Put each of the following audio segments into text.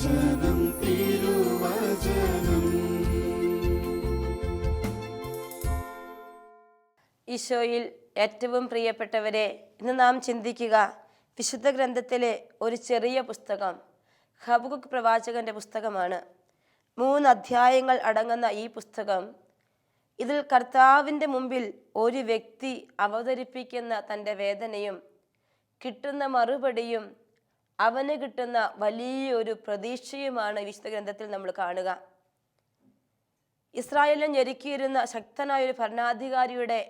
ഈശോയിൽ ഏറ്റവും പ്രിയപ്പെട്ടവരെ ഇന്ന് നാം ചിന്തിക്കുക വിശുദ്ധ ഗ്രന്ഥത്തിലെ ഒരു ചെറിയ പുസ്തകം ഹബുക്ക് പ്രവാചകന്റെ പുസ്തകമാണ്. മൂന്ന് അധ്യായങ്ങൾ അടങ്ങുന്ന ഈ പുസ്തകം ഇതിൽ കർത്താവിന്റെ മുമ്പിൽ ഒരു വ്യക്തി അവതരിപ്പിക്കുന്ന തന്റെ വേദനയും കിട്ടുന്ന മറുപടിയും അവന് കിട്ടുന്ന വലിയൊരു പ്രതീക്ഷയുമാണ് വിശുദ്ധ ഗ്രന്ഥത്തിൽ നമ്മൾ കാണുക. ഇസ്രായേലിനെ ഞെരുക്കിയിരുന്ന ശക്തനായ ഒരു ഭരണാധികാരിയുടെ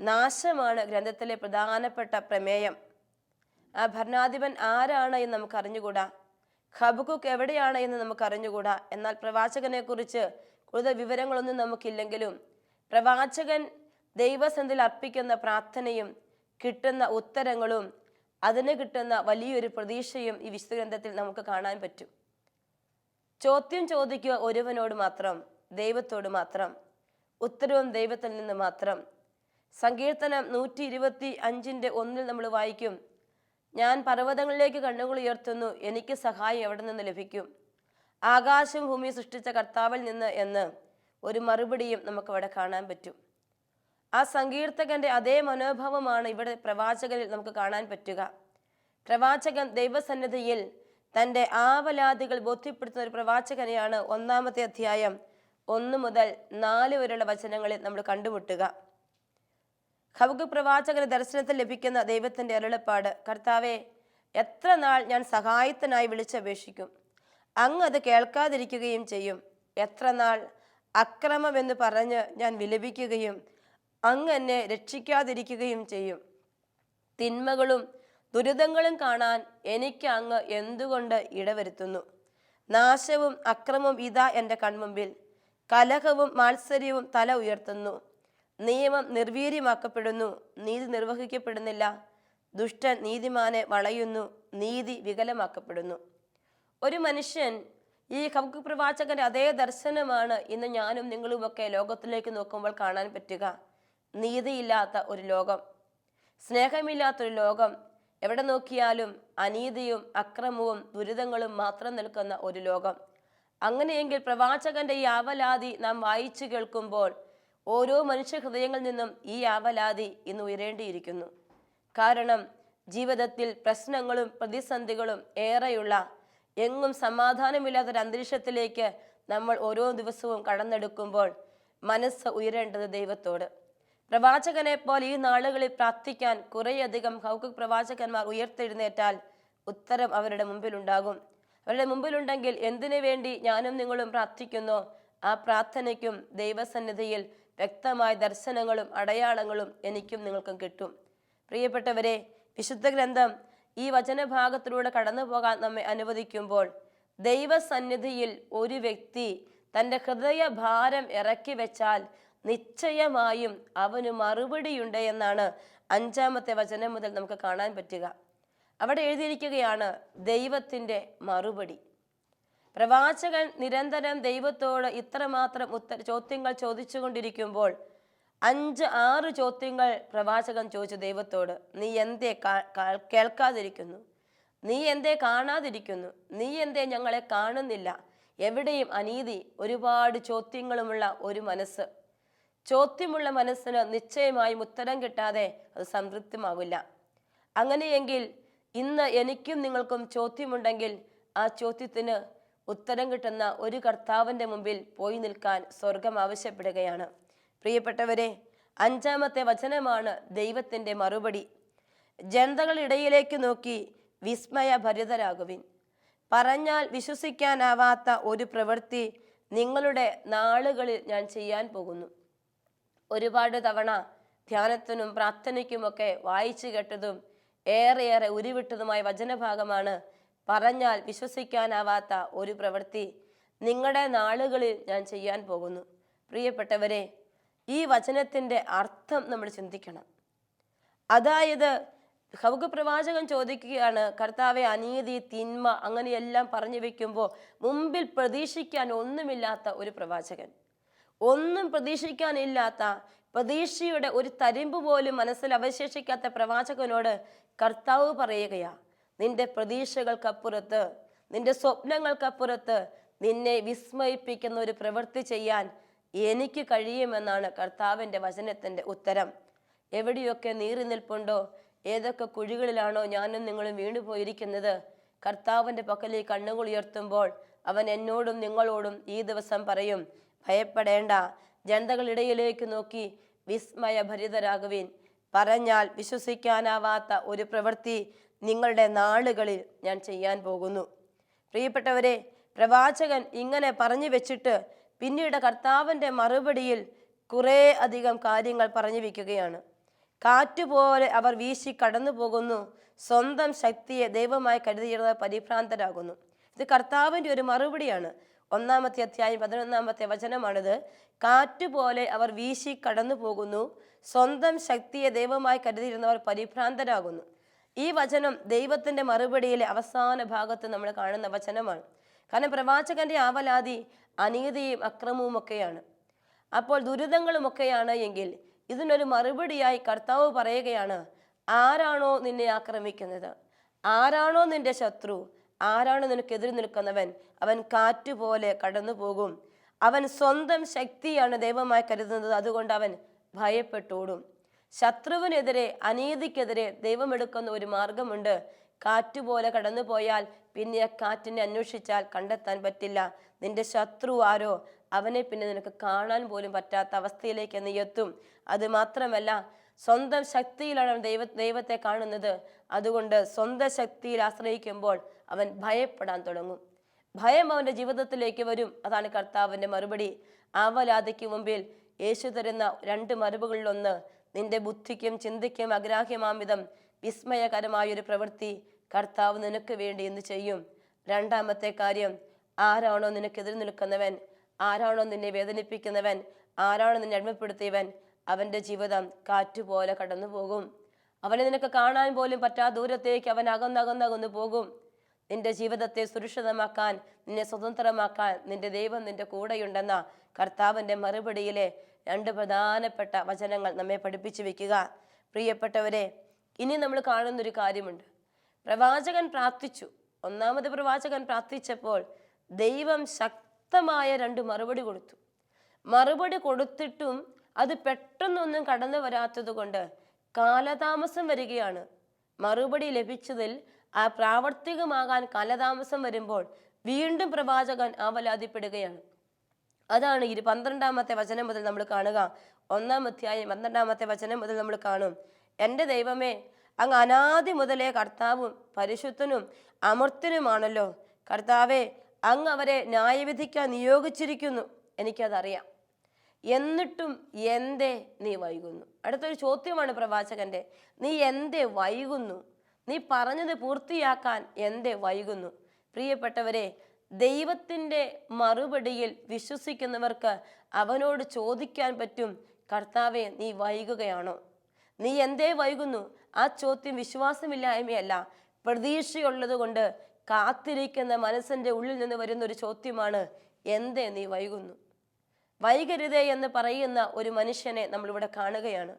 നാശമാണ് ഗ്രന്ഥത്തിലെ പ്രധാനപ്പെട്ട പ്രമേയം. ആ ഭരണാധിപൻ ആരാണ് എന്ന് നമുക്ക് അറിഞ്ഞുകൂടാ? ഖബുക്കുക്ക് എവിടെയാണ് എന്ന് നമുക്ക് അറിഞ്ഞുകൂടാ? എന്നാൽ പ്രവാചകനെ കുറിച്ച് കൂടുതൽ വിവരങ്ങളൊന്നും നമുക്കില്ലെങ്കിലും പ്രവാചകൻ ദൈവസന്ധിയിൽ അർപ്പിക്കുന്ന പ്രാർത്ഥനയും കിട്ടുന്ന ഉത്തരങ്ങളും അതിന് കിട്ടുന്ന വലിയൊരു പ്രതീക്ഷയും ഈ വിശുദ്ധ ഗ്രന്ഥത്തിൽ നമുക്ക് കാണാൻ പറ്റും. ചോദ്യം ചോദിക്കുക ഒരുവനോട് മാത്രം ദൈവത്തോട് മാത്രം ഉത്തരവും ദൈവത്തിൽ നിന്ന് മാത്രം. സങ്കീർത്തനം നൂറ്റി ഇരുപത്തി അഞ്ചിന്റെ ഒന്നിൽ നമ്മൾ വായിക്കും ഞാൻ പർവതങ്ങളിലേക്ക് കണ്ണുകൾ ഉയർത്തുന്നു എനിക്ക് സഹായം എവിടെ നിന്ന് ലഭിക്കും? ആകാശം ഭൂമി സൃഷ്ടിച്ച കർത്താവിൽ നിന്ന് എന്ന് ഒരു മറുപടിയും നമുക്കവിടെ കാണാൻ പറ്റും. ആ സങ്കീർത്തകന്റെ അതേ മനോഭാവമാണ് ഇവിടെ പ്രവാചകനിൽ നമുക്ക് കാണാൻ പറ്റുക. പ്രവാചകൻ ദൈവസന്നിധിയിൽ തന്റെ ആവലാദികൾ ബോധ്യപ്പെടുത്തുന്ന ഒരു പ്രവാചകനെയാണ് ഒന്നാമത്തെ അധ്യായം ഒന്ന് മുതൽ നാല് വരെയുള്ള വചനങ്ങളിൽ നമ്മൾ കണ്ടുമുട്ടുക. ഹബുക്ക് പ്രവാചകന് ദർശനത്തിൽ ലഭിക്കുന്ന ദൈവത്തിന്റെ അരുളപ്പാട് കർത്താവെ എത്ര നാൾ ഞാൻ സഹായത്തിനായി വിളിച്ചപേക്ഷിക്കും? അങ്ങ് അത് കേൾക്കാതിരിക്കുകയും ചെയ്യും. എത്ര നാൾ അക്രമമെന്ന് പറഞ്ഞ് ഞാൻ വിലപിക്കുകയും അങ്ങ് എന്നെ രക്ഷിക്കാതിരിക്കുകയും ചെയ്യും. തിന്മകളും ദുരിതങ്ങളും കാണാൻ എനിക്ക് അങ്ങ് എന്തുകൊണ്ട് ഇടവരുത്തുന്നു? നാശവും അക്രമവും ഇതാ എന്റെ കൺമുമ്പിൽ. കലഹവും മാത്സര്യവും തല ഉയർത്തുന്നു. നിയമം നിർവീര്യമാക്കപ്പെടുന്നു. നീതി നിർവഹിക്കപ്പെടുന്നില്ല. ദുഷ്ടൻ നീതിമാനെ വളയുന്നു. നീതി വികലമാക്കപ്പെടുന്നു. ഒരു മനുഷ്യൻ ഈ കവുക്ക് പ്രവാചകന്റെ അതേ ദർശനമാണ് ഇന്ന് ഞാനും നിങ്ങളുമൊക്കെ ലോകത്തിലേക്ക് നോക്കുമ്പോൾ കാണാൻ പറ്റുക. നീതിയില്ലാത്ത ഒരു ലോകം. സ്നേഹമില്ലാത്തൊരു ലോകം. എവിടെ നോക്കിയാലും അനീതിയും അക്രമവും ദുരിതങ്ങളും മാത്രം നിൽക്കുന്ന ഒരു ലോകം. അങ്ങനെയെങ്കിൽ പ്രവാചകന്റെ ഈ ആവലാതി നാം വായിച്ചു കേൾക്കുമ്പോൾ ഓരോ മനുഷ്യ ഹൃദയങ്ങളിൽ നിന്നും ഈ ആവലാതി ഇന്ന് ഉയരേണ്ടിയിരിക്കുന്നു. കാരണം ജീവിതത്തിൽ പ്രശ്നങ്ങളും പ്രതിസന്ധികളും ഏറെയുള്ള എങ്ങും സമാധാനമില്ലാത്തൊരു അന്തരീക്ഷത്തിലേക്ക് നമ്മൾ ഓരോ ദിവസവും കടന്നെടുക്കുമ്പോൾ മനസ്സ് ഉയരേണ്ടത് ദൈവത്തോട്. പ്രവാചകനെ പോലെ ഈ നാളുകളിൽ പ്രാർത്ഥിക്കാൻ കുറേയധികം ഹൗക്കു പ്രവാചകന്മാർ ഉയർത്തെഴുന്നേറ്റാൽ ഉത്തരം അവരുടെ മുമ്പിലുണ്ടാകും. അവരുടെ മുമ്പിലുണ്ടെങ്കിൽ എന്തിനു വേണ്ടി ഞാനും നിങ്ങളും പ്രാർത്ഥിക്കുന്നു? ആ പ്രാർത്ഥനയ്ക്കും ദൈവസന്നിധിയിൽ വ്യക്തമായ ദർശനങ്ങളും അടയാളങ്ങളും എനിക്കും നിങ്ങൾക്കും കിട്ടും. പ്രിയപ്പെട്ടവരെ വിശുദ്ധ ഗ്രന്ഥം ഈ വചനഭാഗത്തിലൂടെ കടന്നു പോകാൻ നമ്മെ അനുവദിക്കുമ്പോൾ ദൈവസന്നിധിയിൽ ഒരു വ്യക്തി തന്റെ ഹൃദയ ഭാരം ഇറക്കി വെച്ചാൽ നിശ്ചയമായും അവന് മറുപടിയുണ്ട് എന്നാണ് അഞ്ചാമത്തെ വചനം മുതൽ നമുക്ക് കാണാൻ പറ്റുക. അവിടെ എഴുതിയിരിക്കുകയാണ് ദൈവത്തിന്റെ മറുപടി. പ്രവാചകൻ നിരന്തരം ദൈവത്തോട് ഇത്രമാത്രം ഉത്തര ചോദ്യങ്ങൾ ചോദിച്ചുകൊണ്ടിരിക്കുമ്പോൾ അഞ്ച് ആറ് ചോദ്യങ്ങൾ പ്രവാചകൻ ചോദിച്ചു ദൈവത്തോട്. നീ എന്തേ കേൾക്കാതിരിക്കുന്നു? നീ എന്തേ കാണാതിരിക്കുന്നു? നീ എന്തേ ഞങ്ങളെ കാണുന്നില്ല? എവിടെയും അനീതി ഒരുപാട് ചോദ്യങ്ങളുമുള്ള ഒരു മനസ്സ്. ചോദ്യമുള്ള മനസ്സിന് നിശ്ചയമായും ഉത്തരം കിട്ടാതെ അത് സംതൃപ്തമാവില്ല. അങ്ങനെയെങ്കിൽ ഇന്ന് എനിക്കും നിങ്ങൾക്കും ചോദ്യമുണ്ടെങ്കിൽ ആ ചോദ്യത്തിന് ഉത്തരം കിട്ടുന്ന ഒരു കർത്താവിന്റെ മുമ്പിൽ പോയി നിൽക്കാൻ സ്വർഗം ആവശ്യപ്പെടുകയാണ്. പ്രിയപ്പെട്ടവരെ അഞ്ചാമത്തെ വചനമാണ് ദൈവത്തിന്റെ മറുപടി. ജനതകളിടയിലേക്ക് നോക്കി വിസ്മയഭരിതരാകുവിൻ. പറഞ്ഞാൽ വിശ്വസിക്കാനാവാത്ത ഒരു പ്രവൃത്തി നിങ്ങളുടെ നാളുകളിൽ ഞാൻ ചെയ്യാൻ പോകുന്നു. ഒരുപാട് തവണ ധ്യാനത്തിനും പ്രാർത്ഥനയ്ക്കുമൊക്കെ വായിച്ചു കേട്ടതും ഏറെയേറെ ഉരുവിട്ടതുമായ വചനഭാഗമാണ് പറഞ്ഞാൽ വിശ്വസിക്കാനാവാത്ത ഒരു പ്രവൃത്തി. നിങ്ങളുടെ നാളുകളിൽ ഞാൻ ചെയ്യാൻ പോകുന്നു. പ്രിയപ്പെട്ടവരെ ഈ വചനത്തിന്റെ അർത്ഥം നമ്മൾ ചിന്തിക്കണം. അതായത് ഹൗക പ്രവാചകൻ ചോദിക്കുകയാണ് കർത്താവെ അനീതി തിന്മ അങ്ങനെയെല്ലാം പറഞ്ഞു വെക്കുമ്പോൾ മുമ്പിൽ പ്രതീക്ഷിക്കാൻ ഒന്നുമില്ലാത്ത ഒരു പ്രവാചകൻ. ഒന്നും പ്രതീക്ഷിക്കാനില്ലാത്ത പ്രതീക്ഷയുടെ ഒരു തരിമ്പ് പോലും മനസ്സിൽ അവശേഷിക്കാത്ത പ്രവാചകനോട് കർത്താവ് പറയുകയാ നിന്റെ പ്രതീക്ഷകൾക്കപ്പുറത്ത് നിന്റെ സ്വപ്നങ്ങൾക്കപ്പുറത്ത് നിന്നെ വിസ്മയിപ്പിക്കുന്ന ഒരു പ്രവൃത്തി ചെയ്യാൻ എനിക്ക് കഴിയുമെന്നാണ് കർത്താവിന്റെ വചനത്തിന്റെ ഉത്തരം. എവിടെയൊക്കെ നീറി നിൽപ്പുണ്ടോ ഏതൊക്കെ കുഴികളിലാണോ ഞാനും നിങ്ങളും വീണുപോയിരിക്കുന്നത് കർത്താവിന്റെ പക്കൽ കണ്ണുകൾ ഉയർത്തുമ്പോൾ അവൻ എന്നോടും നിങ്ങളോടും ഈ ദിവസം പറയും ഭയപ്പെടേണ്ട. ജനതകളിടയിലേക്ക് നോക്കി വിസ്മയഭരിതരാകുവിൻ. പറഞ്ഞാൽ വിശ്വസിക്കാനാവാത്ത ഒരു പ്രവൃത്തി നിങ്ങളുടെ നാളുകളിൽ ഞാൻ ചെയ്യാൻ പോകുന്നു. പ്രിയപ്പെട്ടവരെ പ്രവാചകൻ ഇങ്ങനെ പറഞ്ഞു വെച്ചിട്ട് പിന്നീട് കർത്താവിന്റെ മറുപടിയിൽ കുറേ അധികം കാര്യങ്ങൾ പറഞ്ഞു വയ്ക്കുകയാണ് കാറ്റുപോലെ അവർ വീശി കടന്നു പോകുന്നു. സ്വന്തം ശക്തിയെ ദൈവമായി കരുതിയിരുന്ന പരിഭ്രാന്തരാകുന്നു. ഇത് കർത്താവിന്റെ ഒരു മറുപടിയാണ്. ഒന്നാമത്തെ അധ്യായം പതിനൊന്നാമത്തെ വചനമാണിത്. കാറ്റുപോലെ അവർ വീശി കടന്നു പോകുന്നു സ്വന്തം ശക്തിയെ ദൈവമായി കരുതിയിരുന്നവർ പരിഭ്രാന്തരാകുന്നു. ഈ വചനം ദൈവത്തിന്റെ മറുപടിയിലെ അവസാന ഭാഗത്ത് നമ്മൾ കാണുന്ന വചനമാണ്. കാരണം പ്രവാചകന്റെ ആവലാതി അനീതിയും അക്രമവും ഒക്കെയാണ്. അപ്പോൾ ദുരിതങ്ങളുമൊക്കെയാണ് എങ്കിൽ ഇതിനൊരു മറുപടിയായി കർത്താവ് പറയുകയാണ് ആരാണോ നിന്നെ ആക്രമിക്കുന്നത്? ആരാണോ നിന്റെ ശത്രു? ആരാണോ നിനക്കെതിരെ നിൽക്കുന്നവൻ? അവൻ കാറ്റുപോലെ കടന്നു പോകും അവൻ സ്വന്തം ശക്തിയാണ് ദൈവമായി കരുതുന്നത്. അതുകൊണ്ട് അവൻ ഭയപ്പെട്ടോടും. ശത്രുവിനെതിരെ അനീതിക്കെതിരെ ദൈവം എടുക്കുന്ന ഒരു മാർഗമുണ്ട്. കാറ്റുപോലെ കടന്നു പോയാൽ പിന്നെ കാറ്റിനെ അന്വേഷിച്ചാൽ കണ്ടെത്താൻ പറ്റില്ല. നിന്റെ ശത്രു ആരോ? അവനെ പിന്നെ നിനക്ക് കാണാൻ പോലും പറ്റാത്ത അവസ്ഥയിലേക്ക് നീ എത്തും. അത് മാത്രമല്ല സ്വന്തം ശക്തിയിലാണ് അവൻ ദൈവ ദൈവത്തെ കാണുന്നത്. അതുകൊണ്ട് സ്വന്തം ശക്തിയിൽ ആശ്രയിക്കുമ്പോൾ അവൻ ഭയപ്പെടാൻ തുടങ്ങും. ഭയം അവന്റെ ജീവിതത്തിലേക്ക് വരും. അതാണ് കർത്താവിന്റെ മറുപടി. ആവലാതയ്ക്ക് മുമ്പിൽ യേശു തരുന്ന രണ്ട് മറുപടികളിലൊന്ന് നിന്റെ ബുദ്ധിക്കും ചിന്തയ്ക്കും അഗ്രാഹ്യമാംവിധം വിസ്മയകരമായൊരു പ്രവൃത്തി കർത്താവ് നിനക്ക് വേണ്ടി എന്ന് ചെയ്യും. രണ്ടാമത്തെ കാര്യം ആരാണോ നിനക്കെതിരെ നിൽക്കുന്നവൻ ആരാണോ നിന്നെ വേദനിപ്പിക്കുന്നവൻ ആരാണോ നിന്നെ അടിമപ്പെടുത്തിയവൻ അവന്റെ ജീവിതം കാറ്റുപോലെ കടന്നു പോകും അവനെ നിനക്ക് കാണാൻ പോലും പറ്റാ ദൂരത്തേക്ക് അവൻ അകന്നകന്നകന്നു പോകും. നിന്റെ ജീവിതത്തെ സുരക്ഷിതമാക്കാൻ നിന്നെ സ്വതന്ത്രമാക്കാൻ നിന്റെ ദൈവം നിന്റെ കൂടെയുണ്ടെന്ന കർത്താവിന്റെ മറുപടിയിലെ രണ്ട് പ്രധാനപ്പെട്ട വചനങ്ങൾ നമ്മെ പഠിപ്പിച്ചു വെക്കുക. പ്രിയപ്പെട്ടവരെ ഇനി നമ്മൾ കാണുന്നൊരു കാര്യമുണ്ട്. പ്രവാചകൻ പ്രാർത്ഥിച്ചു. ഒന്നാമത് പ്രവാചകൻ പ്രാർത്ഥിച്ചപ്പോൾ ദൈവം ശക്തമായ രണ്ട് മറുപടി കൊടുത്തു. മറുപടി കൊടുത്തിട്ടും അത് പെട്ടെന്നൊന്നും കടന്നു വരാത്തത് കൊണ്ട് കാലതാമസം വരികയാണ്. മറുപടി ലഭിച്ചതിൽ ആ പ്രാവർത്തികമാകാൻ കാലതാമസം വരുമ്പോൾ വീണ്ടും പ്രവാചകൻ ആവലാതിപ്പെടുകയാണ്. അതാണ് ഇരു പന്ത്രണ്ടാമത്തെ വചനം മുതൽ നമ്മൾ കാണുക. ഒന്നാം അധ്യായം പന്ത്രണ്ടാമത്തെ വചനം മുതൽ നമ്മൾ കാണും. എന്റെ ദൈവമേ അങ്ങ് അനാദി മുതലേ കർത്താവും പരിശുദ്ധനും അമർത്തനുമാണല്ലോ കർത്താവെ അങ്ങ് അവരെ ന്യായവിധിക്കാൻ നിയോഗിച്ചിരിക്കുന്നു. എനിക്കതറിയാം. എന്നിട്ടും എന്തേ നീ വൈകുന്നു? അടുത്തൊരു ചോദ്യമാണ് പ്രവാചകന്റെ നീ എന്തേ വൈകുന്നു? നീ പറഞ്ഞത് പൂർത്തിയാക്കാൻ എന്തേ വൈകുന്നു. പ്രിയപ്പെട്ടവരെ ദൈവത്തിന്റെ മറുപടിയിൽ വിശ്വസിക്കുന്നവർക്ക് അവനോട് ചോദിക്കാൻ പറ്റും കർത്താവെ നീ വൈകുകയാണോ? നീ എന്തേ വൈകുന്നു? ആ ചോദ്യം വിശ്വാസമില്ലായ്മയല്ല. പ്രതീക്ഷയുള്ളത് കൊണ്ട് കാത്തിരിക്കുന്ന മനസ്സിന്റെ ഉള്ളിൽ നിന്ന് വരുന്ന ഒരു ചോദ്യമാണ് എന്തേ നീ വൈകുന്നു? വൈകരുതേ എന്ന് പറയുന്ന ഒരു മനുഷ്യനെ നമ്മളിവിടെ കാണുകയാണ്.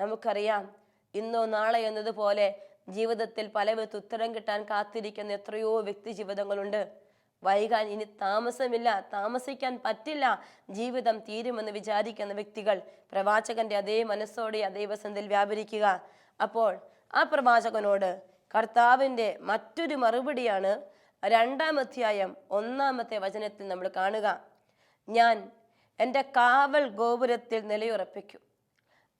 നമുക്കറിയാം ഇന്നോ നാളെ എന്നതുപോലെ ജീവിതത്തിൽ പലവിധ ഉത്തരം കിട്ടാൻ കാത്തിരിക്കുന്ന എത്രയോ വ്യക്തി ജീവിതങ്ങളുണ്ട്. വൈകാൻ ഇനി താമസമില്ല താമസിക്കാൻ പറ്റില്ല ജീവിതം തീരുമെന്ന് വിചാരിക്കുന്ന വ്യക്തികൾ പ്രവാചകന്റെ അതേ മനസ്സോടെ അതേ വസന്തിൽ വ്യാപരിക്കുക. അപ്പോൾ ആ പ്രവാചകനോട് കർത്താവിന്റെ മറ്റൊരു മറുപടിയാണ് രണ്ടാം അധ്യായം ഒന്നാമത്തെ വചനത്തിൽ നമ്മൾ കാണുക. ഞാൻ എന്റെ കാവൽ ഗോപുരത്തിൽ നിലയുറപ്പിക്കും.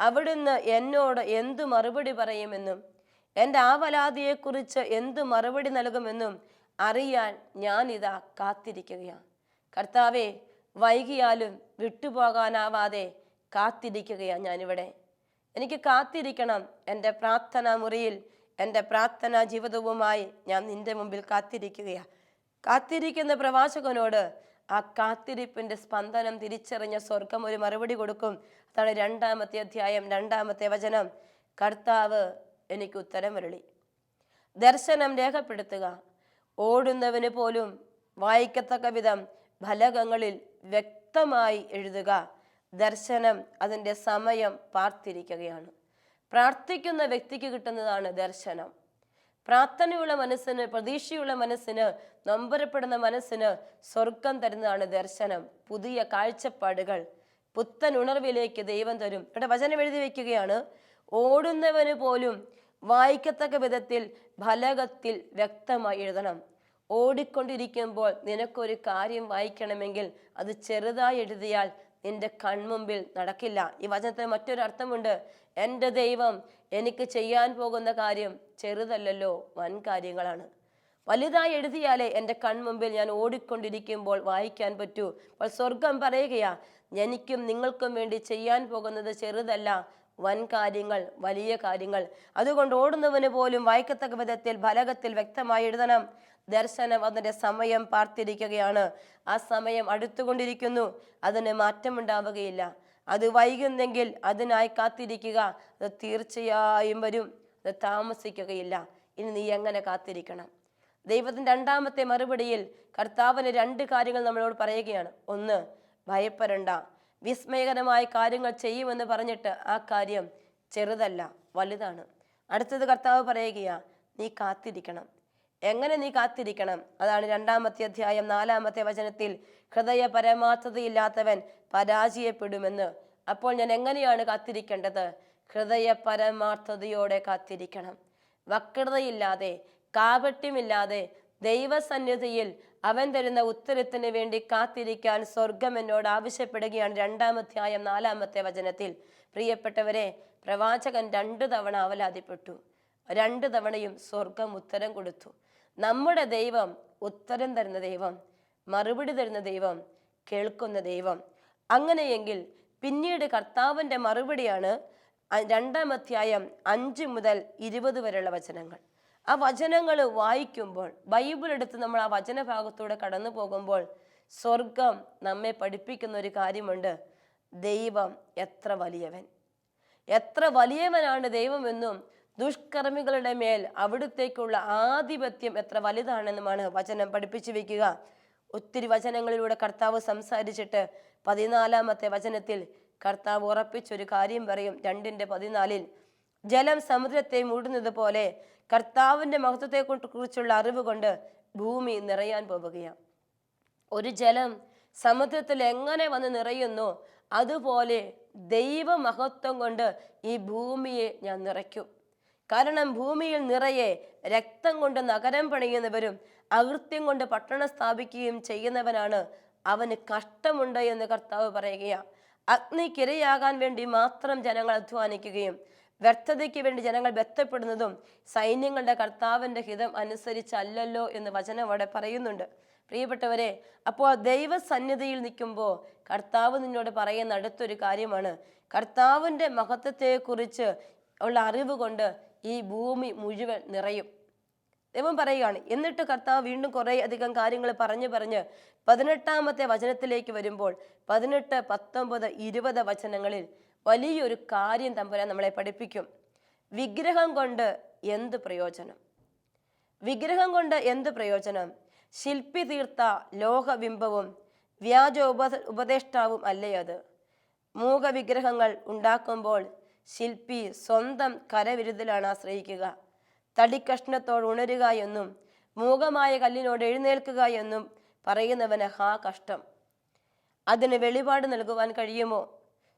അവിടുന്ന് എന്നോട് എന്തു മറുപടി പറയുമെന്നും എന്റെ ആവലാതിയെക്കുറിച്ച് എന്ത് മറുപടി നൽകുമെന്നും അറിയാൻ ഞാനിതാ കാത്തിരിക്കുകയാണ്. കർത്താവെ വൈകിയാലും വിട്ടുപോകാനാവാതെ കാത്തിരിക്കുകയാണ് ഞാനിവിടെ. എനിക്ക് കാത്തിരിക്കണം എന്റെ പ്രാർത്ഥനാ മുറിയിൽ എന്റെ പ്രാർത്ഥനാ ജീവിതവുമായി ഞാൻ നിന്റെ മുമ്പിൽ കാത്തിരിക്കുകയാണ്. കാത്തിരിക്കുന്ന പ്രവാചകനോട് ആ കാത്തിരിപ്പിന്റെ സ്പന്ദനം തിരിച്ചറിഞ്ഞ സ്വർഗം ഒരു മറുപടി കൊടുക്കും. അതാണ് രണ്ടാമത്തെ അധ്യായം രണ്ടാമത്തെ വചനം. കർത്താവ് എനിക്ക് ഉത്തരം വരളി. ദർശനം രേഖപ്പെടുത്തുക. ഓടുന്നവന് പോലും വായിക്കത്തക്ക വിധം ഫലകങ്ങളിൽ വ്യക്തമായി എഴുതുക. ദർശനം അതിന്റെ സമയം പാർത്തിരിക്കുകയാണ്. പ്രാർത്ഥിക്കുന്ന വ്യക്തിക്ക് കിട്ടുന്നതാണ് ദർശനം. പ്രാർത്ഥനയുള്ള മനസ്സിന് പ്രതീക്ഷയുള്ള മനസ്സിന് നൊമ്പരപ്പെടുന്ന മനസ്സിന് സ്വർഗം തരുന്നതാണ് ദർശനം. പുതിയ കാഴ്ചപ്പാടുകൾ. പുത്തൻ ഉണർവിലേക്ക് ദൈവം തരും. ഇവിടെ വചനം എഴുതി വയ്ക്കുകയാണ്. ഓടുന്നവന് പോലും വായിക്കത്തക്ക വിധത്തിൽ ഫലകത്തിൽ വ്യക്തമായി എഴുതണം. ഓടിക്കൊണ്ടിരിക്കുമ്പോൾ നിനക്കൊരു കാര്യം വായിക്കണമെങ്കിൽ അത് ചെറുതായി എഴുതിയാൽ നിന്റെ കൺമുമ്പിൽ നടക്കില്ല. ഈ വചനത്തിന് മറ്റൊരു അർത്ഥമുണ്ട്. എന്റെ ദൈവം എനിക്ക് ചെയ്യാൻ പോകുന്ന കാര്യം ചെറുതല്ലല്ലോ വൻ കാര്യങ്ങളാണ്. വലുതായി എഴുതിയാലേ എന്റെ കൺമുമ്പിൽ ഞാൻ ഓടിക്കൊണ്ടിരിക്കുമ്പോൾ വായിക്കാൻ പറ്റൂ. അപ്പോൾ സ്വർഗം പറയുകയാ എനിക്കും നിങ്ങൾക്കും വേണ്ടി ചെയ്യാൻ പോകുന്നത് ചെറുതല്ല വൻ കാര്യങ്ങൾ വലിയ കാര്യങ്ങൾ. അതുകൊണ്ട് ഓടുന്നവന് പോലും വായിക്കത്തക്ക വിധത്തിൽ ഫലകത്തിൽ വ്യക്തമായി എഴുതണം. ദർശനം അതിന്റെ സമയം പാർത്തിരിക്കുകയാണ്. ആ സമയം അടുത്തുകൊണ്ടിരിക്കുന്നു. അതിന് മാറ്റമുണ്ടാവുകയില്ല. അത് വൈകുന്നെങ്കിൽ അതിനായി കാത്തിരിക്കുക. അത് തീർച്ചയായും വരും. അത് താമസിക്കുകയില്ല. ഇനി നീ എങ്ങനെ കാത്തിരിക്കണം? ദൈവത്തിന്റെ രണ്ടാമത്തെ മറുപടിയിൽ കർത്താവിന് രണ്ട് കാര്യങ്ങൾ നമ്മളോട് പറയുകയാണ്. ഒന്ന് ഭയപ്പെടണ്ട. വിസ്മയകരമായ കാര്യങ്ങൾ ചെയ്യുമെന്ന് പറഞ്ഞിട്ട് ആ കാര്യം ചെറുതല്ല വലുതാണ്. അടുത്തത് കർത്താവ് പറയുകയാ നീ കാത്തിരിക്കണം. എങ്ങനെ നീ കാത്തിരിക്കണം? അതാണ് രണ്ടാമത്തെ അധ്യായം നാലാമത്തെ വചനത്തിൽ ഹൃദയ പരമാർത്ഥതയില്ലാത്തവൻ പരാജയപ്പെടുമെന്ന്. അപ്പോൾ ഞാൻ എങ്ങനെയാണ് കാത്തിരിക്കേണ്ടത്? ഹൃദയ പരമാർത്ഥതയോടെ കാത്തിരിക്കണം. വക്രതയില്ലാതെ കാപട്യമില്ലാതെ ദൈവസന്നിധിയിൽ അവൻ തരുന്ന ഉത്തരത്തിന് വേണ്ടി കാത്തിരിക്കാൻ സ്വർഗം എന്നോട് ആവശ്യപ്പെടുകയാണ് രണ്ടാമധ്യായം നാലാമത്തെ വചനത്തിൽ. പ്രിയപ്പെട്ടവരെ പ്രവാചകൻ രണ്ടു തവണ അവലാതിപ്പെട്ടു. രണ്ടു തവണയും സ്വർഗം ഉത്തരം കൊടുത്തു. നമ്മുടെ ദൈവം ഉത്തരം തരുന്ന ദൈവം മറുപടി തരുന്ന ദൈവം കേൾക്കുന്ന ദൈവം. അങ്ങനെയെങ്കിൽ പിന്നീട് കർത്താവിന്റെ മറുപടിയാണ് രണ്ടാമധ്യായം അഞ്ച് മുതൽ ഇരുപത് വരെയുള്ള വചനങ്ങൾ. ആ വചനങ്ങൾ വായിക്കുമ്പോൾ ബൈബിൾ എടുത്ത് നമ്മൾ ആ വചനഭാഗത്തൂടെ കടന്നു പോകുമ്പോൾ സ്വർഗം നമ്മെ പഠിപ്പിക്കുന്ന ഒരു കാര്യമുണ്ട്. ദൈവം എത്ര വലിയവൻ. എത്ര വലിയവനാണ് ദൈവമെന്നും ദുഷ്കർമ്മികളുടെ മേൽ അവിടുത്തേക്കുള്ള ആധിപത്യം എത്ര വലുതാണെന്നുമാണ് വചനം പഠിപ്പിച്ചു വെക്കുക. ഒത്തിരി വചനങ്ങളിലൂടെ കർത്താവ് സംസാരിച്ചിട്ട് പതിനാലാമത്തെ വചനത്തിൽ കർത്താവ് ഉറപ്പിച്ചൊരു കാര്യം പറയും. രണ്ടിന്റെ പതിനാലിൽ ജലം സമുദ്രത്തെ മൂടുന്നത് പോലെ കർത്താവിന്റെ മഹത്വത്തെ കുറിച്ചുള്ള അറിവ് കൊണ്ട് ഭൂമി നിറയാൻ പോവുകയാണ്. ഒരു ജലം സമുദ്രത്തിൽ എങ്ങനെ വന്ന് നിറയുന്നു അതുപോലെ ദൈവ മഹത്വം കൊണ്ട് ഈ ഭൂമിയെ ഞാൻ നിറയ്ക്കും. കാരണം ഭൂമിയിൽ നിറയെ രക്തം കൊണ്ട് നഗരം പണിയുന്നവരും അകൃത്യം കൊണ്ട് പട്ടണം സ്ഥാപിക്കുകയും ചെയ്യുന്നവനാണ് അവന് കഷ്ടമുണ്ട് എന്ന് കർത്താവ് പറയുകയാണ്. അഗ്നിക്കിരയാകാൻ വേണ്ടി മാത്രം ജനങ്ങൾ അധ്വാനിക്കുകയും വ്യർത്ഥതയ്ക്ക് വേണ്ടി ജനങ്ങൾ ബന്ധപ്പെടുന്നതും സൈന്യങ്ങളുടെ കർത്താവിന്റെ ഹിതം അനുസരിച്ചല്ലല്ലോ എന്ന് വചനം അവിടെ പറയുന്നുണ്ട്. പ്രിയപ്പെട്ടവരെ അപ്പോൾ ദൈവസന്നിധിയിൽ നിൽക്കുമ്പോൾ കർത്താവ് നിന്നോട് പറയുന്ന അടുത്തൊരു കാര്യമാണ്. കർത്താവിന്റെ മഹത്വത്തെക്കുറിച്ച് ഉള്ള അറിവ് കൊണ്ട് ഈ ഭൂമി മുഴുവൻ നിറയും. ദൈവം പറയുകയാണ് എന്നിട്ട് കർത്താവ് വീണ്ടും കുറേ അധികം കാര്യങ്ങൾ പറഞ്ഞു പറഞ്ഞ് പതിനെട്ടാമത്തെ വചനത്തിലേക്ക് വരുമ്പോൾ പതിനെട്ട് പത്തൊമ്പത് ഇരുപത് വചനങ്ങളിൽ വലിയൊരു കാര്യം തമ്പുരാൻ നമ്മളെ പഠിപ്പിക്കും. വിഗ്രഹം കൊണ്ട് എന്ത് പ്രയോജനം? വിഗ്രഹം കൊണ്ട് എന്ത് പ്രയോജനം? ശില്പി തീർത്ത ലോഹബിംബവും വ്യാജ ഉപ ഉപദേഷ്ടാവും അല്ലേ അത്? മൂകവിഗ്രഹങ്ങൾ ഉണ്ടാക്കുമ്പോൾ ശില്പി സ്വന്തം കരവിരുതിലാണ് ആശ്രയിക്കുക. തടിക്കഷ്ണത്തോട് ഉണരുക എന്നും മൂകമായ കല്ലിനോട് എഴുന്നേൽക്കുക എന്നും പറയുന്നവന് ഹാ കഷ്ടം. അതിന് വെളിപാട് നൽകുവാൻ കഴിയുമോ?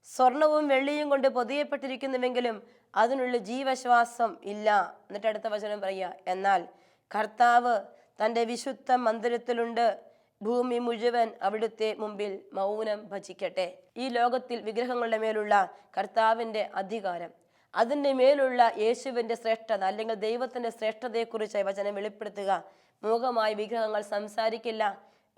സ്വർണവും വെള്ളിയും കൊണ്ട് പൊതിയപ്പെട്ടിരിക്കുന്നുവെങ്കിലും അതിനുള്ള ജീവശ്വാസം ഇല്ല. എന്നിട്ട് അടുത്ത വചനം പറയുക എന്നാൽ കർത്താവ് തന്റെ വിശുദ്ധ മന്ദിരത്തിലുണ്ട്. ഭൂമി മുഴുവൻ അവിടുത്തെ മുമ്പിൽ മൗനം ഭജിക്കട്ടെ. ഈ ലോകത്തിൽ വിഗ്രഹങ്ങളുടെ മേലുള്ള കർത്താവിന്റെ അധികാരം അതിന്റെ മേലുള്ള യേശുവിന്റെ ശ്രേഷ്ഠത അല്ലെങ്കിൽ ദൈവത്തിന്റെ ശ്രേഷ്ഠതയെക്കുറിച്ച് വചനം വെളിപ്പെടുത്തുക. മൂകമായി വിഗ്രഹങ്ങൾ സംസാരിക്കില്ല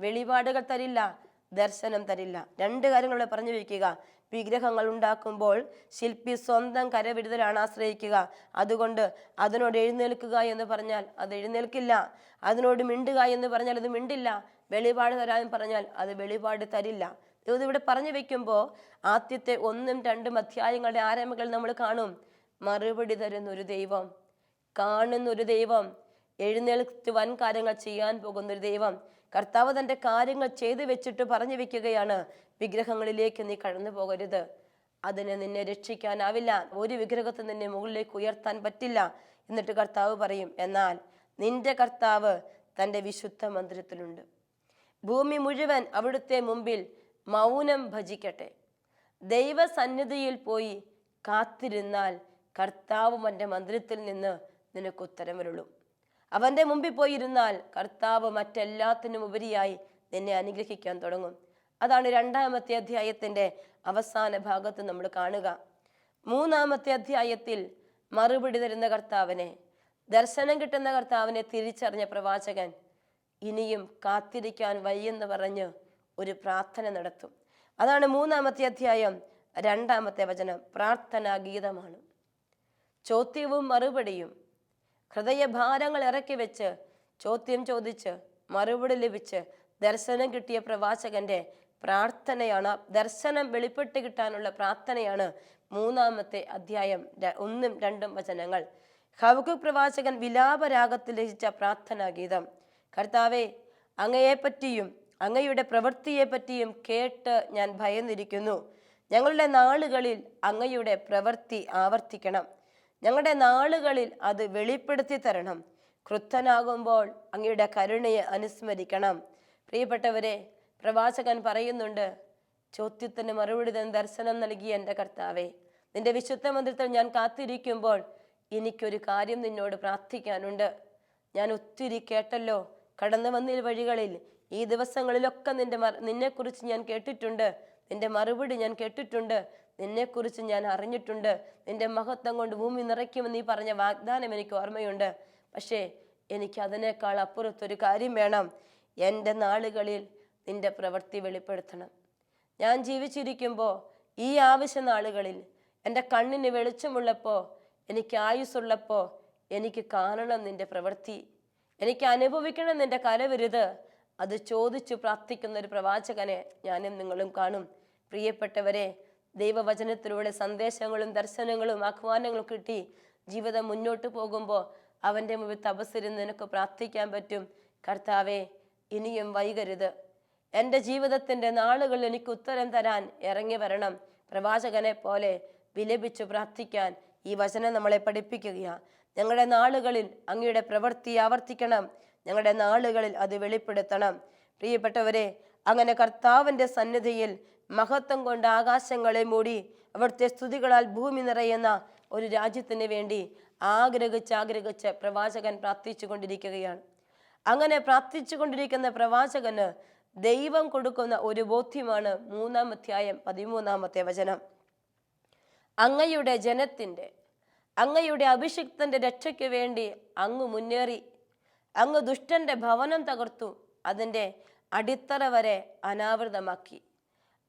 വെളിപാടുകൾ തരില്ല ദർശനം തരില്ല. രണ്ട് കാര്യങ്ങളെ പറഞ്ഞു വയ്ക്കുക വിഗ്രഹങ്ങൾ ഉണ്ടാക്കുമ്പോൾ ശില്പി സ്വന്തം കരവിടുതലാണ് ആശ്രയിക്കുക. അതുകൊണ്ട് അതിനോട് എഴുന്നേൽക്കുക എന്ന് പറഞ്ഞാൽ അത് എഴുന്നേൽക്കില്ല. അതിനോട് മിണ്ടുക എന്ന് പറഞ്ഞാൽ അത് മിണ്ടില്ല. വെളിപാട് തരാൻ പറഞ്ഞാൽ അത് വെളിപാട് തരില്ല. ഇത് ഇവിടെ പറഞ്ഞു വെക്കുമ്പോൾ ആദ്യത്തെ ഒന്നും രണ്ടും അധ്യായങ്ങളുടെ ആരംഭങ്ങൾ നമ്മൾ കാണും. മറുപടി തരുന്ന ഒരു ദൈവം കാണുന്ന ഒരു ദൈവം എഴുന്നേൽത്ത് വൻ കാര്യങ്ങൾ ചെയ്യാൻ പോകുന്ന ഒരു ദൈവം. കർത്താവ് തന്റെ കാര്യങ്ങൾ ചെയ്തു വെച്ചിട്ട് പറഞ്ഞു വെക്കുകയാണ്. വിഗ്രഹങ്ങളിലേക്ക് നീ കടന്നു പോകരുത്. അതിനെ നിന്നെ രക്ഷിക്കാനാവില്ല. ഒരു വിഗ്രഹത്തെ നിന്നെ മുകളിലേക്ക് ഉയർത്താൻ പറ്റില്ല എന്നിട്ട് കർത്താവ് പറയും എന്നാൽ നിന്റെ കർത്താവ് തന്റെ വിശുദ്ധ മന്ദിരത്തിലുണ്ട്. ഭൂമി മുഴുവൻ അവിടുത്തെ മുമ്പിൽ മൗനം ഭജിക്കട്ടെ. ദൈവസന്നിധിയിൽ പോയി കാത്തിരുന്നാൽ കർത്താവും എന്റെ മന്ദിരത്തിൽ നിന്ന് നിനക്ക് ഉത്തരമരുളും അവന്റെ മുമ്പിൽ പോയിരുന്നാൽ കർത്താവ് മറ്റെല്ലാത്തിനും ഉപരിയായി നിന്നെ അനുഗ്രഹിക്കാൻ തുടങ്ങും. അതാണ് രണ്ടാമത്തെ അധ്യായത്തിന്റെ അവസാന ഭാഗത്ത് നമ്മൾ കാണുക. മൂന്നാമത്തെ അധ്യായത്തിൽ മറുപടി തരുന്ന കർത്താവിനെ ദർശനം കിട്ടുന്ന കർത്താവിനെ തിരിച്ചറിഞ്ഞ പ്രവാചകൻ ഇനിയും കാത്തിരിക്കാൻ വയ്യെന്ന് പറഞ്ഞ് ഒരു പ്രാർത്ഥന നടത്തും. അതാണ് മൂന്നാമത്തെ അധ്യായം രണ്ടാമത്തെ വചനം. പ്രാർത്ഥനാ ഗീതമാണ്. ചോദ്യവും മറുപടിയും ഹൃദയഭാരങ്ങൾ ഇറക്കി വെച്ച് ചോദ്യം ചോദിച്ച് മറുപടി ലഭിച്ച് ദർശനം കിട്ടിയ പ്രവാചകന്റെ പ്രാർത്ഥനയാണ് ദർശനം വെളിപ്പെട്ട് കിട്ടാനുള്ള പ്രാർത്ഥനയാണ് മൂന്നാമത്തെ അധ്യായം ഒന്നും രണ്ടും വചനങ്ങൾ. ഹവകു പ്രവാചകൻ വിലാപരാഗത്തിൽ രചിച്ച പ്രാർത്ഥനാ ഗീതം. കർത്താവെ അങ്ങയെപ്പറ്റിയും അങ്ങയുടെ പ്രവൃത്തിയെപ്പറ്റിയും കേട്ട് ഞാൻ ഭയന്നിരിക്കുന്നു. ഞങ്ങളുടെ നാളുകളിൽ അങ്ങയുടെ പ്രവൃത്തി ആവർത്തിക്കണം. ഞങ്ങളുടെ നാളുകളിൽ അത് വെളിപ്പെടുത്തി തരണം. ക്രുദ്ധനാകുമ്പോൾ അങ്ങയുടെ കരുണയെ അനുസ്മരിക്കണം. പ്രിയപ്പെട്ടവരെ പ്രവാചകൻ പറയുന്നുണ്ട് ചോദ്യത്തിന് മറുപടി തന്നെ ദർശനം നൽകിയ എന്റെ കർത്താവെ. നിന്റെ വിശുദ്ധ മന്ദിരത്തിൽ ഞാൻ കാത്തിരിക്കുമ്പോൾ എനിക്കൊരു കാര്യം നിന്നോട് പ്രാർത്ഥിക്കാനുണ്ട്. ഞാൻ ഒത്തിരി കേട്ടല്ലോ കടന്നു വന്നിൽ വഴികളിൽ ഈ ദിവസങ്ങളിലൊക്കെ നിന്റെ നിന്നെക്കുറിച്ച് ഞാൻ കേട്ടിട്ടുണ്ട്. നിന്റെ മറുപടി ഞാൻ കേട്ടിട്ടുണ്ട്. നിന്നെക്കുറിച്ച് ഞാൻ അറിഞ്ഞിട്ടുണ്ട്. നിന്റെ മഹത്വം കൊണ്ട് ഭൂമി നിറയ്ക്കുമെന്ന് നീ പറഞ്ഞ വാഗ്ദാനം എനിക്ക് ഓർമ്മയുണ്ട്. പക്ഷേ എനിക്ക് അതിനേക്കാൾ അപ്പുറത്തൊരു കാര്യം വേണം. എന്റെ നാളുകളിൽ നിന്റെ പ്രവൃത്തി വെളിപ്പെടുത്തണം. ഞാൻ ജീവിച്ചിരിക്കുമ്പോൾ ഈ ആവശ്യ നാളുകളിൽ എന്റെ കണ്ണിന് വെളിച്ചമുള്ളപ്പോൾ എനിക്ക് ആയുസ്സുള്ളപ്പോൾ എനിക്ക് കാണണം നിന്റെ പ്രവൃത്തി. എനിക്ക് അനുഭവിക്കണം നിന്റെ കലവരുത് അത് ചോദിച്ചു പ്രാർത്ഥിക്കുന്ന ഒരു പ്രവാചകനെ ഞാനും നിങ്ങളും കാണും. പ്രിയപ്പെട്ടവരെ ദൈവവചനത്തിലൂടെ സന്ദേശങ്ങളും ദർശനങ്ങളും ആഹ്വാനങ്ങളും കിട്ടി ജീവിതം മുന്നോട്ട് പോകുമ്പോൾ അവന്റെ മുമ്പിൽ തപസ്സിരുന്ന് നിനക്ക് പ്രാർത്ഥിക്കാൻ പറ്റും. കർത്താവെ ഇനിയും വൈകരുത്. എന്റെ ജീവിതത്തിന്റെ നാളുകൾ എനിക്ക് ഉത്തരം തരാൻ ഇറങ്ങി വരണം. പ്രവാചകനെ പോലെ വിലപിച്ചു പ്രാർത്ഥിക്കാൻ ഈ വചനം നമ്മളെ പഠിപ്പിക്കുകയാണ് ഞങ്ങളുടെ നാളുകളിൽ അങ്ങയുടെ പ്രവൃത്തി ആവർത്തിക്കണം. ഞങ്ങളുടെ നാളുകളിൽ അത് വെളിപ്പെടുത്തണം. പ്രിയപ്പെട്ടവരെ അങ്ങനെ കർത്താവിന്റെ സന്നിധിയിൽ മഹത്വം കൊണ്ട് ആകാശങ്ങളെ മൂടി അവിടുത്തെ സ്തുതികളാൽ ഭൂമി നിറയുന്ന ഒരു രാജ്യത്തിന് വേണ്ടി ആഗ്രഹിച്ച് ആഗ്രഹിച്ച് പ്രവാചകൻ പ്രാർത്ഥിച്ചു കൊണ്ടിരിക്കുകയാണ്. അങ്ങനെ പ്രാർത്ഥിച്ചു കൊണ്ടിരിക്കുന്ന പ്രവാചകന് ദൈവം കൊടുക്കുന്ന ഒരു ബോധ്യമാണ് മൂന്നാം അധ്യായം പതിമൂന്നാമത്തെ വചനം. അങ്ങയുടെ ജനത്തിന്റെ അങ്ങയുടെ അഭിഷിക്തന്റെ രക്ഷയ്ക്ക് വേണ്ടി അങ്ങ് മുന്നേറി അങ്ങ് ദുഷ്ടന്റെ ഭവനം തകർത്തു അതിന്റെ അടിത്തറ വരെ അനാവൃതമാക്കി.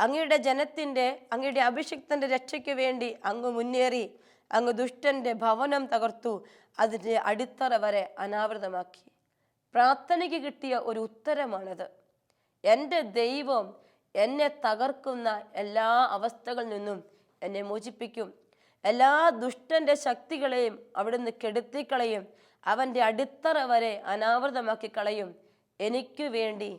അങ്ങയുടെ ജനത്തിന്റെ അങ്ങയുടെ അഭിഷിക്തന്റെ രക്ഷയ്ക്ക് വേണ്ടി അങ്ങ് മുന്നേറി അങ്ങ് ദുഷ്ടന്റെ ഭവനം തകർത്തു അതിന്റെ അടിത്തറ വരെ അനാവൃതമാക്കി. പ്രാർത്ഥനയ്ക്ക് കിട്ടിയ ഒരു ഉത്തരമാണത്. എന്റെ ദൈവം എന്നെ തകർക്കുന്ന എല്ലാ അവസ്ഥകളിൽ നിന്നും എന്നെ മോചിപ്പിക്കും. എല്ലാ ദുഷ്ടന്റെ ശക്തികളെയും അവിടുന്ന് കെടുത്തിക്കളയും അവന്റെ അടിത്തറ വരെ അനാവൃതമാക്കി കളയും. എനിക്ക് വേണ്ടി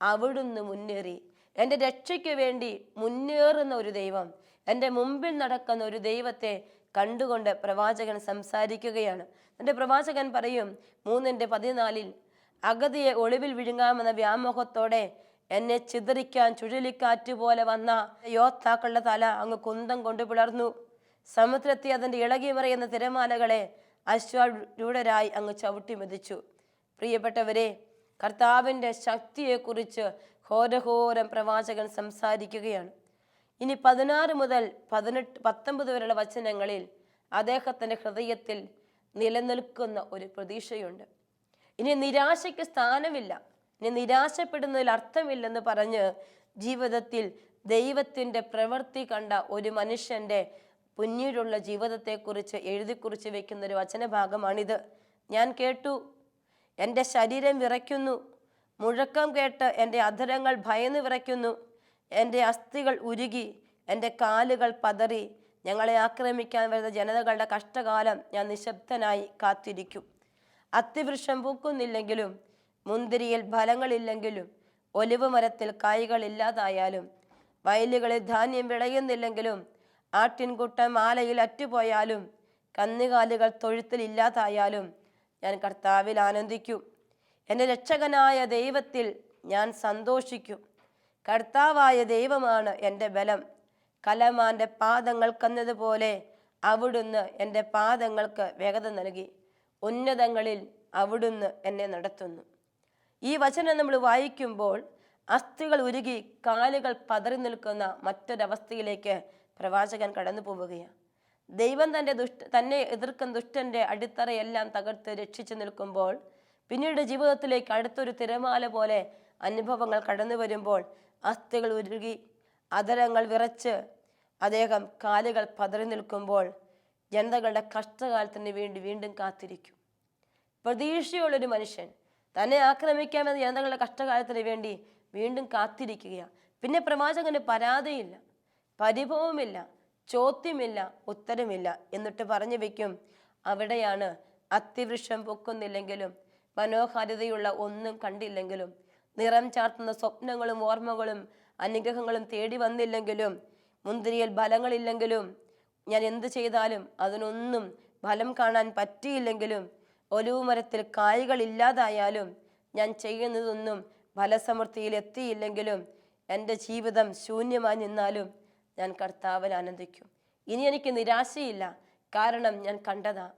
അവിടുന്ന് മുന്നേറി. എന്റെ രക്ഷയ്ക്ക് വേണ്ടി മുന്നേറുന്ന ഒരു ദൈവം എന്റെ മുമ്പിൽ നടക്കുന്ന ഒരു ദൈവത്തെ കണ്ടുകൊണ്ട് പ്രവാചകൻ സംസാരിക്കുകയാണ്. എന്റെ പ്രവാചകൻ പറയും മൂന്നിന്റെ പതിനാലിൽ അഗതിയെ ഒളിവിൽ വിഴുങ്ങാമെന്ന വ്യാമോഹത്തോടെ എന്നെ ചിതറിക്കാൻ ചുഴലിക്കാറ്റ് പോലെ വന്ന യോദ്ധാക്കളുടെ തല അങ്ങ് കുന്തം കൊണ്ട് പിളർന്നു. സമുദ്രത്തെ അതിന്റെ ഇളകി മറിയുന്ന തിരമാലകളെ അശ്വാരൂഢരായി അങ്ങ് ചവിട്ടി മെതിച്ചു. പ്രിയപ്പെട്ടവരെ കർത്താവിന്റെ ശക്തിയെക്കുറിച്ച് ഘോരഘോരം പ്രവാചകൻ സംസാരിക്കുകയാണ്. ഇനി പതിനാറ് മുതൽ പതിനെട്ട് പത്തൊമ്പത് വരെയുള്ള വചനങ്ങളിൽ അദ്ദേഹത്തിന്റെ ഹൃദയത്തിൽ നിലനിൽക്കുന്ന ഒരു പ്രതീക്ഷയുണ്ട്. ഇനി നിരാശയ്ക്ക് സ്ഥാനമില്ല. ഇനി നിരാശപ്പെടുന്നതിൽ അർത്ഥമില്ലെന്ന് പറഞ്ഞ് ജീവിതത്തിൽ ദൈവത്തിന്റെ പ്രവൃത്തി കണ്ട ഒരു മനുഷ്യന്റെ പിന്നീടുള്ള ജീവിതത്തെക്കുറിച്ച് എഴുതിക്കുറിച്ച് വെക്കുന്ന ഒരു വചനഭാഗമാണിത്. ഞാൻ കേട്ടു. എന്റെ ശരീരം വിറയ്ക്കുന്നു. മുഴക്കം കേട്ട് എന്റെ അധരങ്ങൾ ഭയന്ന് വിറയ്ക്കുന്നു. എന്റെ അസ്ഥികൾ ഉരുകി എന്റെ കാലുകൾ പതറി. ഞങ്ങളെ ആക്രമിക്കാൻ വരുന്ന ജനതകളുടെ കഷ്ടകാലം ഞാൻ നിശബ്ദനായി കാത്തിരിക്കും. അത്തിവൃക്ഷം പൂക്കുന്നില്ലെങ്കിലും മുന്തിരിയിൽ ഫലങ്ങളില്ലെങ്കിലും ഒലിവ് മരത്തിൽ കായ്കൾ ഇല്ലാതായാലും വയലുകളിൽ ധാന്യം വിളയുന്നില്ലെങ്കിലും ആട്ടിൻകൂട്ടം ആലയിൽ അറ്റുപോയാലും കന്നുകാലികൾ തൊഴുത്തിൽ ഇല്ലാതായാലും ഞാൻ കർത്താവിൽ ആനന്ദിക്കും. എന്റെ രക്ഷകനായ ദൈവത്തിൽ ഞാൻ സന്തോഷിക്കും. കർത്താവായ ദൈവമാണ് എന്റെ ബലം. കലമാന്റെ പാദങ്ങൾ കന്നതുപോലെ അവിടുന്ന് എന്റെ പാദങ്ങൾക്ക് വേഗത നൽകി. ഉന്നതങ്ങളിൽ അവിടുന്ന് എന്നെ നടത്തുന്നു. ഈ വചനം നമ്മൾ വായിക്കുമ്പോൾ അസ്ഥികൾ ഉരുകി കാലുകൾ പതറി നിൽക്കുന്ന മറ്റൊരവസ്ഥയിലേക്ക് പ്രവാചകൻ കടന്നു പോവുകയാണ്. ദൈവം തന്റെ ദുഷ്ട തന്നെ എതിർക്കുന്ന ദുഷ്ടന്റെ അടിത്തറയെല്ലാം തകർത്ത് രക്ഷിച്ചു നിൽക്കുമ്പോൾ പിന്നീട് ജീവിതത്തിലേക്ക് അടുത്തൊരു തിരമാല പോലെ അനുഭവങ്ങൾ കടന്നു വരുമ്പോൾ അസ്ഥികൾ ഉരുകി അതരങ്ങൾ വിറച്ച് അദ്ദേഹം കാലുകൾ പതറി നിൽക്കുമ്പോൾ ജനതകളുടെ കഷ്ടകാലത്തിന് വേണ്ടി വീണ്ടും കാത്തിരിക്കും. പ്രതീക്ഷയുള്ളൊരു മനുഷ്യൻ തന്നെ ആക്രമിക്കാമെന്ന ജനതകളുടെ കഷ്ടകാലത്തിന് വേണ്ടി വീണ്ടും കാത്തിരിക്കുകയാണ് പിന്നെ പ്രവാചകന് പരാതിയില്ല പരിഭവമില്ല ചോദ്യമില്ല ഉത്തരമില്ല. എന്നിട്ട് പറഞ്ഞു വയ്ക്കും അവിടെയാണ് അത്തിവൃക്ഷം പൊക്കുന്നില്ലെങ്കിലും മനോഹാരിതയുള്ള ഒന്നും കണ്ടില്ലെങ്കിലും നിറം ചാർത്തുന്ന സ്വപ്നങ്ങളും ഓർമ്മകളും അനുഗ്രഹങ്ങളും തേടി വന്നില്ലെങ്കിലും മുന്തിരിയിൽ ഫലങ്ങളില്ലെങ്കിലും ഞാൻ എന്ത് ചെയ്താലും അതിനൊന്നും ഫലം കാണാൻ പറ്റിയില്ലെങ്കിലും ഒലിവ് മരത്തിൽ കായ്കളില്ലാതായാലും ഞാൻ ചെയ്യുന്നതൊന്നും ഫലസമൃദ്ധിയിൽ എത്തിയില്ലെങ്കിലും എന്റെ ജീവിതം ശൂന്യമായി നിന്നാലും ഞാൻ കർത്താവിൽ ആനന്ദിക്കും. ഇനി എനിക്ക് നിരാശയില്ല കാരണം ഞാൻ കണ്ടതാ.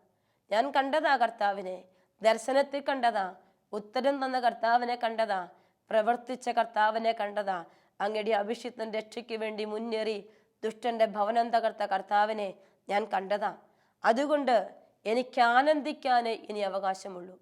ഞാൻ കണ്ടതാ കർത്താവിനെ. ദർശനത്തിൽ കണ്ടതാ ഉത്തരം തന്ന കർത്താവിനെ കണ്ടതാ പ്രവർത്തിച്ച കർത്താവിനെ കണ്ടതാ. അങ്ങയുടെ അഭിഷിക്തൻ രക്ഷയ്ക്ക് വേണ്ടി മുന്നേറി ദുഷ്ടന്റെ ഭവനം തകർത്ത കർത്താവിനെ ഞാൻ കണ്ടതാ. അതുകൊണ്ട് എനിക്ക് ആനന്ദിക്കാനേ ഇനി അവകാശമുള്ളൂ.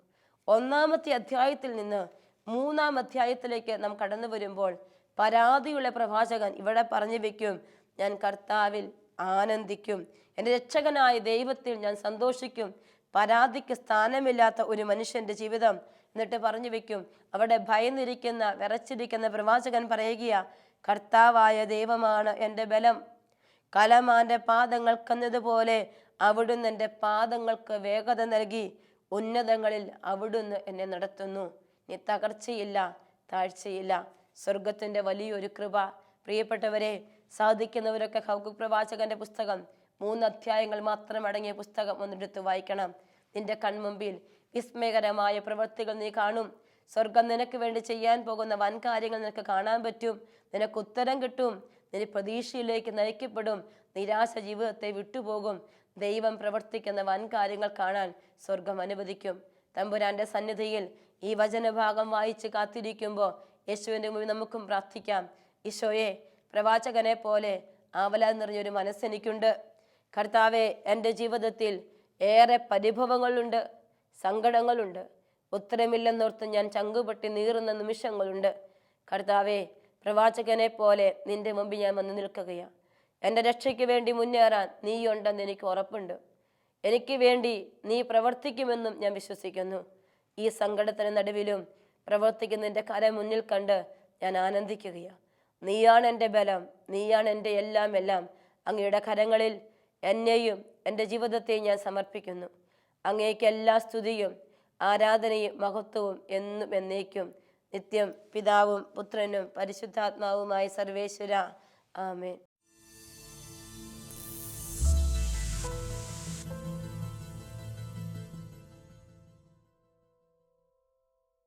ഒന്നാമത്തെ അധ്യായത്തിൽ നിന്ന് മൂന്നാം അധ്യായത്തിലേക്ക് നാം കടന്നു വരുമ്പോൾ പരാതിയുള്ള പ്രവാചകൻ ഇവിടെ പറഞ്ഞു വെക്കും ഞാൻ കർത്താവിൽ ആനന്ദിക്കും. എന്റെ രക്ഷകനായ ദൈവത്തിൽ ഞാൻ സന്തോഷിക്കും. പരാതിക്ക് സ്ഥാനമില്ലാത്ത ഒരു മനുഷ്യന്റെ ജീവിതം. എന്നിട്ട് പറഞ്ഞു വെക്കും അവിടെ ഭയന്നിരിക്കുന്ന വിറച്ചിരിക്കുന്ന പ്രവാചകൻ പറയുകയാ കർത്താവായ ദൈവമാണ് എന്റെ ബലം. കലമാന്റെ പാദങ്ങൾ കന്നതുപോലെ അവിടുന്ന് എന്റെ പാദങ്ങൾക്ക് വേഗത നൽകി ഉന്നതങ്ങളിൽ അവിടുന്ന് എന്നെ നടത്തുന്നു. നീ തകർച്ചയില്ല താഴ്ചയില്ല. സ്വർഗത്തിന്റെ വലിയൊരു കൃപ. പ്രിയപ്പെട്ടവരെ സാധിക്കുന്നവരൊക്കെ ഹൗകു പ്രവാചകന്റെ പുസ്തകം. മൂന്ന് അധ്യായങ്ങൾ മാത്രം അടങ്ങിയ പുസ്തകം ഒന്നെടുത്ത് വായിക്കണം. നിന്റെ കൺമുമ്പിൽ വിസ്മയകരമായ പ്രവൃത്തികൾ നീ കാണും. സ്വർഗം നിനക്ക് വേണ്ടി ചെയ്യാൻ പോകുന്ന വൻ കാര്യങ്ങൾ നിനക്ക് കാണാൻ പറ്റും. നിനക്ക് ഉത്തരം കിട്ടും. നിന്റെ പ്രതീക്ഷയിലേക്ക് നയിക്കപ്പെടും. നിരാശ ജീവിതത്തെ വിട്ടുപോകും. ദൈവം പ്രവർത്തിക്കുന്ന വൻ കാര്യങ്ങൾ കാണാൻ സ്വർഗം അനുവദിക്കും. തമ്പുരാന്റെ സന്നിധിയിൽ ഈ വചനഭാഗം വായിച്ച് കാത്തിരിക്കുമ്പോൾ യേശുവിന്റെ മുമ്പിൽ നമുക്കും പ്രാർത്ഥിക്കാം. ഈശോയെ പ്രവാചകനെ പോലെ ആവലാൽ നിറഞ്ഞൊരു മനസ്സെനിക്കുണ്ട് കർത്താവെ എന്റെ ജീവിതത്തിൽ ഏറെ പരിഭവങ്ങളുണ്ട് സങ്കടങ്ങളുണ്ട്. ഉത്തരമില്ലെന്നോർത്ത് ഞാൻ ചങ്കുപൊട്ടി നീറുന്ന നിമിഷങ്ങളുണ്ട്. കർത്താവെ പ്രവാചകനെ പോലെ നിന്റെ മുമ്പിൽ ഞാൻ വന്നു നിൽക്കുകയാണ് എന്റെ രക്ഷയ്ക്ക് വേണ്ടി മുന്നേറാൻ നീയുണ്ടെന്ന് എനിക്ക് ഉറപ്പുണ്ട്. എനിക്ക് വേണ്ടി നീ പ്രവർത്തിക്കുമെന്നും ഞാൻ വിശ്വസിക്കുന്നു. ഈ സങ്കടത്തിന് നടുവിലും പ്രവർത്തിക്കുന്നതിന്റെ കര മുന്നിൽ കണ്ട് ഞാൻ ആനന്ദിക്കുകയാണ് നീയാണ് എന്റെ ബലം നീയാണ് എന്റെ എല്ലാം എല്ലാം. അങ്ങയുടെ കരങ്ങളിൽ എന്നെയും എന്റെ ജീവിതത്തെയും ഞാൻ സമർപ്പിക്കുന്നു. അങ്ങേക്ക് എല്ലാ സ്തുതിയും ആരാധനയും മഹത്വവും എന്നും എന്നേക്കും. നിത്യം പിതാവും പുത്രനും പരിശുദ്ധാത്മാവുമായ സർവേശ്വര. ആമേൻ.